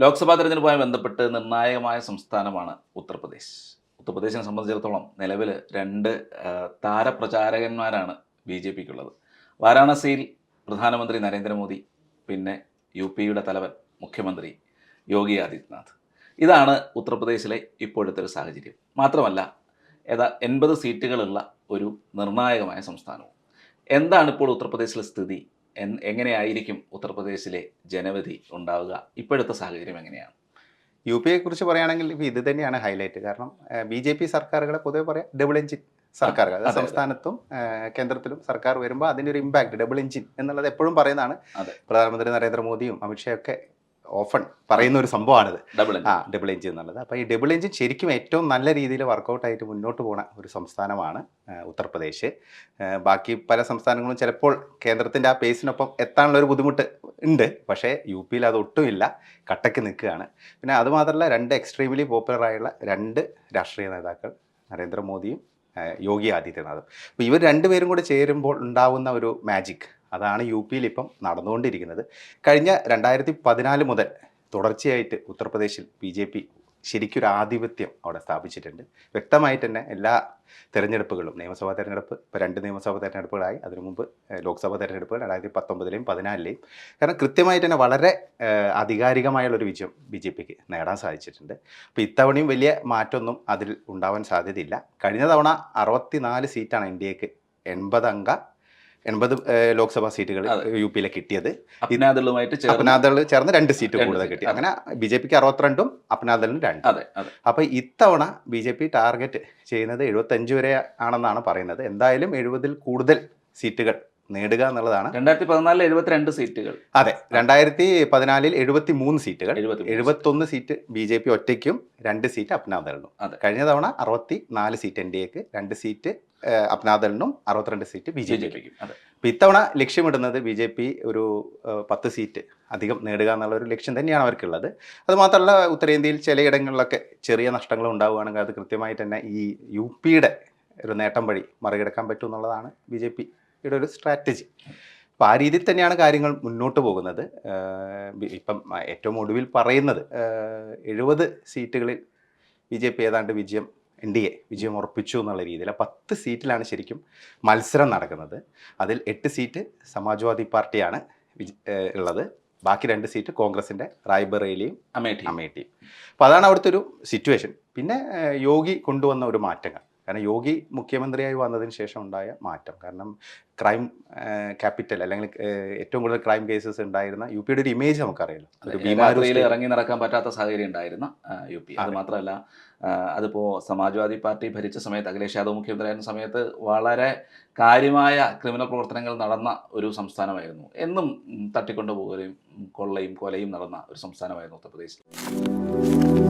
ലോക്സഭാ തെരഞ്ഞെടുപ്പുമായി ബന്ധപ്പെട്ട് നിർണായകമായ സംസ്ഥാനമാണ് ഉത്തർപ്രദേശ്. ഉത്തർപ്രദേശിനെ സംബന്ധിച്ചിടത്തോളം നിലവിൽ രണ്ട് താരപ്രചാരകന്മാരാണ് ബി ജെ പിക്കുള്ളത്. വാരാണസിയിൽ പ്രധാനമന്ത്രി നരേന്ദ്രമോദി പിന്നെ യു പിയുടെ തലവൻ മുഖ്യമന്ത്രി യോഗി ആദിത്യനാഥ്. ഇതാണ് ഉത്തർപ്രദേശിലെ ഇപ്പോഴത്തെ ഒരു സാഹചര്യം. മാത്രമല്ല ഏതാ എൺപത് സീറ്റുകളുള്ള ഒരു നിർണായകമായ സംസ്ഥാനവും. എന്താണ് ഇപ്പോൾ ഉത്തർപ്രദേശിലെ സ്ഥിതി? എങ്ങനെയായിരിക്കും ഉത്തർപ്രദേശിലെ ജനവിധി ഉണ്ടാവുക? ഇപ്പോഴത്തെ സാഹചര്യം എങ്ങനെയാണ്? യു പി കുറിച്ച് പറയുകയാണെങ്കിൽ ഇപ്പോൾ ഇത് തന്നെയാണ് ഹൈലൈറ്റ്. കാരണം ബി ജെ പി സർക്കാരുകളെ പൊതുവെ പറയാം ഡബിൾ എഞ്ചിൻ സർക്കാരുകൾ. അതെ, അതെ. സംസ്ഥാനത്തും കേന്ദ്രത്തിലും സർക്കാർ വരുമ്പോൾ അതിന്റെ ഒരു ഇമ്പാക്ട് ഡബിൾ എഞ്ചിൻ എന്നുള്ളത് എപ്പോഴും പറയുന്നതാണ്. പ്രധാനമന്ത്രി നരേന്ദ്രമോദിയും അമിത്ഷായൊക്കെ ഓഫൺ പറയുന്ന ഒരു സംഭവമാണിത് ഡബിൾ ആ ഡബിൾ എഞ്ചിൻ എന്നുള്ളത്. അപ്പോൾ ഈ ഡബിൾ എഞ്ചിൻ ശരിക്കും ഏറ്റവും നല്ല രീതിയിൽ വർക്കൗട്ട് ആയിട്ട് മുന്നോട്ട് പോണ ഒരു സംസ്ഥാനമാണ് ഉത്തർപ്രദേശ്. ബാക്കി പല സംസ്ഥാനങ്ങളും ചിലപ്പോൾ കേന്ദ്രത്തിന്റെ ആ പേസിനൊപ്പം എത്താനുള്ള ഒരു ബുദ്ധിമുട്ട് ഉണ്ട്. പക്ഷേ യു പിയിൽ അത് ഒട്ടുമില്ല. കട്ടക്ക് നിൽക്കുകയാണ്. പിന്നെ അതുമാത്രമല്ല രണ്ട് എക്സ്ട്രീംലി പോപ്പുലർ ആയുള്ള രണ്ട് രാഷ്ട്രീയ നേതാക്കൾ നരേന്ദ്രമോദിയും യോഗി ആദിത്യനാഥും. അപ്പോൾ ഇവർ രണ്ടുപേരും കൂടെ ചേരുമ്പോൾ ഉണ്ടാവുന്ന ഒരു മാജിക് അതാണ് യു പിയിൽ ഇപ്പം നടന്നുകൊണ്ടിരിക്കുന്നത്. കഴിഞ്ഞ രണ്ടായിരത്തി പതിനാല് മുതൽ തുടർച്ചയായിട്ട് ഉത്തർപ്രദേശിൽ ബി ജെ പി ശരിക്കൊരു ആധിപത്യം അവിടെ സ്ഥാപിച്ചിട്ടുണ്ട്. വ്യക്തമായിട്ട് തന്നെ എല്ലാ തെരഞ്ഞെടുപ്പുകളും നിയമസഭാ തെരഞ്ഞെടുപ്പ് ഇപ്പോൾ രണ്ട് നിയമസഭാ തെരഞ്ഞെടുപ്പുകളായി. അതിനു മുമ്പ് ലോക്സഭാ തെരഞ്ഞെടുപ്പുകൾ രണ്ടായിരത്തി പത്തൊമ്പതിലെയും പതിനാലിലെയും. കാരണം കൃത്യമായിട്ട് തന്നെ വളരെ ആധികാരികമായുള്ളൊരു വിജയം ബി ജെ പിക്ക് നേടാൻ സാധിച്ചിട്ടുണ്ട്. അപ്പോൾ ഇത്തവണയും വലിയ മാറ്റമൊന്നും അതിൽ ഉണ്ടാവാൻ സാധ്യതയില്ല. കഴിഞ്ഞ തവണ അറുപത്തിനാല് സീറ്റാണ് ഇന്ത്യയ്ക്ക് എൺപതംഗ എൺപത് ലോക്സഭാ സീറ്റുകൾ. യു പിയിലെ കിട്ടിയത്. അപ്നാദളുമായിട്ട് ചേർന്ന് ചേർന്ന് രണ്ട് സീറ്റ് കൂടുതൽ കിട്ടി. അങ്ങനെ ബി ജെ പിക്ക് അറുപത്തിരണ്ടും അപ്നാദളിന് രണ്ട്. അപ്പൊ ഇത്തവണ ബി ജെ പി ടാർഗറ്റ് ചെയ്യുന്നത് എഴുപത്തഞ്ച് വരെ ആണെന്നാണ് പറയുന്നത്. എന്തായാലും എഴുപതിൽ കൂടുതൽ സീറ്റുകൾ നേടുക എന്നുള്ളതാണ്. രണ്ടായിരത്തി പതിനാലിൽ എഴുപത്തിരണ്ട് സീറ്റുകൾ. അതെ രണ്ടായിരത്തി പതിനാലിൽ എഴുപത്തി മൂന്ന് സീറ്റുകൾ എഴുപത്തി എഴുപത്തൊന്ന് സീറ്റ് ബി ജെ പി ഒറ്റയ്ക്കും രണ്ട് സീറ്റ് അപ്നാദളിനും. അതെ. കഴിഞ്ഞ തവണ അറുപത്തി നാല് സീറ്റ് എൻ ഡി എക്ക് രണ്ട് സീറ്റ് അപ്നാദളിനും അറുപത്തിരണ്ട് സീറ്റ് ബി ജെ പി അപ്പം ഇത്തവണ ലക്ഷ്യമിടുന്നത് ബി ജെ പി ഒരു പത്ത് സീറ്റ് അധികം നേടുക എന്നുള്ള ഒരു ലക്ഷ്യം തന്നെയാണ് അവർക്കുള്ളത്. അതുമാത്രമല്ല ഉത്തരേന്ത്യയിൽ ചിലയിടങ്ങളിലൊക്കെ ചെറിയ നഷ്ടങ്ങൾ ഉണ്ടാവുകയാണെങ്കിൽ അത് കൃത്യമായിട്ട് തന്നെ ഈ യു പിയുടെ ഒരു നേട്ടം വഴി മറികടക്കാൻ പറ്റും എന്നുള്ളതാണ് ബി ജെ പിയുടെ ഒരു സ്ട്രാറ്റജി. അപ്പോൾ ആ രീതിയിൽ തന്നെയാണ് കാര്യങ്ങൾ മുന്നോട്ട് പോകുന്നത്. ഇപ്പം ഏറ്റവും ഒടുവിൽ പറയുന്നത് എഴുപത് സീറ്റുകളിൽ ബി ജെ പി ഏതാണ്ട് വിജയം എൻ ഡി എ വിജയം ഉറപ്പിച്ചു എന്നുള്ള രീതിയിൽ. പത്ത് സീറ്റിലാണ് ശരിക്കും മത്സരം നടക്കുന്നത്. അതിൽ എട്ട് സീറ്റ് സമാജ്വാദി പാർട്ടിയാണ് ഉള്ളത്. ബാക്കി രണ്ട് സീറ്റ് കോൺഗ്രസിന്റെ റായ്ബറേലിയും അമേഠി അമേഠിയും. അപ്പോൾ അതാണ് അവിടുത്തെ ഒരു സിറ്റുവേഷൻ പിന്നെ യോഗി കൊണ്ടുവന്ന ഒരു മാറ്റങ്ങൾ. കാരണം യോഗി മുഖ്യമന്ത്രിയായി വന്നതിന് ശേഷം ഉണ്ടായ മാറ്റം. കാരണം ക്രൈം ക്യാപിറ്റൽ അല്ലെങ്കിൽ ഏറ്റവും കൂടുതൽ ക്രൈം കേസസ് ഉണ്ടായിരുന്ന യു പിയുടെ ഒരു ഇമേജ് നമുക്കറിയാലോ. ഒരു ഇറങ്ങി നടക്കാൻ പറ്റാത്ത സാഹചര്യം ഉണ്ടായിരുന്ന യു പി അത് മാത്രമല്ല അതിപ്പോൾ അതിപ്പോ സമാജ്വാദി പാർട്ടി ഭരിച്ച സമയത്ത് അഖിലേഷ് യാദവ് മുഖ്യമന്ത്രിയായിരുന്ന സമയത്ത് വളരെ കാര്യമായ ക്രിമിനൽ പ്രവർത്തനങ്ങൾ നടന്ന ഒരു സംസ്ഥാനമായിരുന്നു. എന്നും തട്ടിക്കൊണ്ടുപോകുകയും കൊള്ളയും കൊലയും നടന്ന ഒരു സംസ്ഥാനമായിരുന്നു ഉത്തർപ്രദേശ്.